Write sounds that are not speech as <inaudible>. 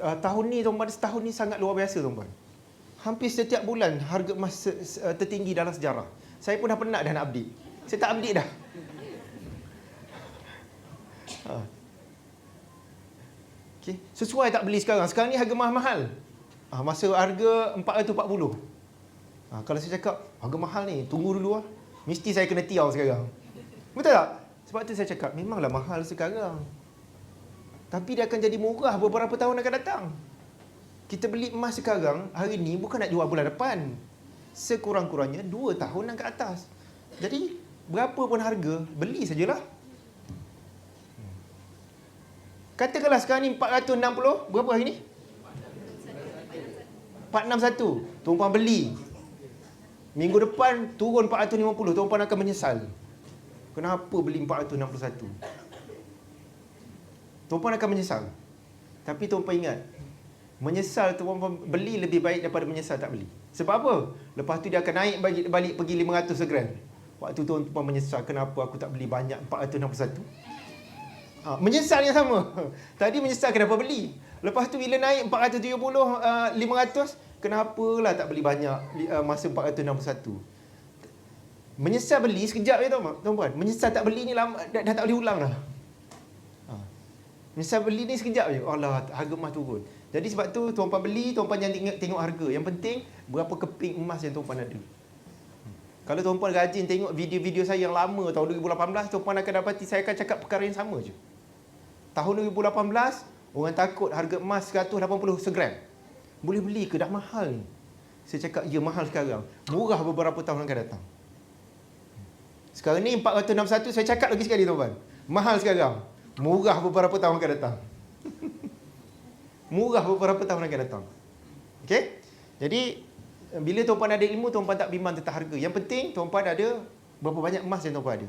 uh, tahun ni tuan-tuan setahun ni sangat luar biasa tuan-tuan. Hampir setiap bulan harga emas uh, tertinggi dalam sejarah. Saya pun dah penat dah nak update. Saya tak update dah. <laughs> Ha. Okay. Sesuai tak beli sekarang? Sekarang ni harga mahal-mahal. Ha, masa harga 440. Ha, kalau saya cakap harga mahal ni, tunggu dulu lah. Mesti saya kena tiaw sekarang. Betul tak? Sebab tu saya cakap memanglah mahal sekarang. Tapi dia akan jadi murah beberapa tahun akan datang. Kita beli emas sekarang, hari ni bukan nak jual bulan depan. Sekurang-kurangnya 2 tahun ke atas. Jadi, berapa pun harga, beli sajalah. Katakanlah sekarang ni 460, berapa hari ni? 461. Tuan-puan beli. Minggu depan turun 450, tuan-puan akan menyesal. Kenapa beli 461? Tuan-puan akan menyesal. Tapi tuan-puan ingat, menyesal tuan-puan beli lebih baik daripada menyesal tak beli. Sebab apa? Lepas tu dia akan naik balik, balik pergi 500 segram. Waktu tu tuan-puan menyesal kenapa aku tak beli banyak 461. Ha, menyesal yang sama. <laughs> Tadi menyesal kenapa beli. Lepas tu bila naik 470, uh, 500, kenapalah tak beli banyak uh, masa 461. Menyesal beli sekejap je tuan- tuan-puan. Menyesal tak beli ni lama, dah, dah tak boleh ulang dah. Menyesal beli ni sekejap je. Allah, harga emas turun. Jadi sebab tu tuan-puan beli, tuan-puan jangan tengok, tengok harga. Yang penting berapa keping emas yang tuan-puan ada. Kalau tuan-puan rajin tengok video-video saya yang lama tahun 2018, tuan-puan akan dapati saya akan cakap perkara yang sama je. Tahun 2018, orang takut harga emas 180 segram. Boleh beli ke? Dah mahal ni. Saya cakap, ya mahal sekarang. Murah beberapa tahun akan datang. Sekarang ni 461, saya cakap lagi sekali tuan-tuan. Mahal sekarang. Murah beberapa tahun akan datang. Murah beberapa tahun akan datang. Okey? Jadi, bila tuan-puan ada ilmu, tuan-puan tak bimbang tentang harga. Yang penting, tuan-puan ada berapa banyak emas yang tuan-puan ada.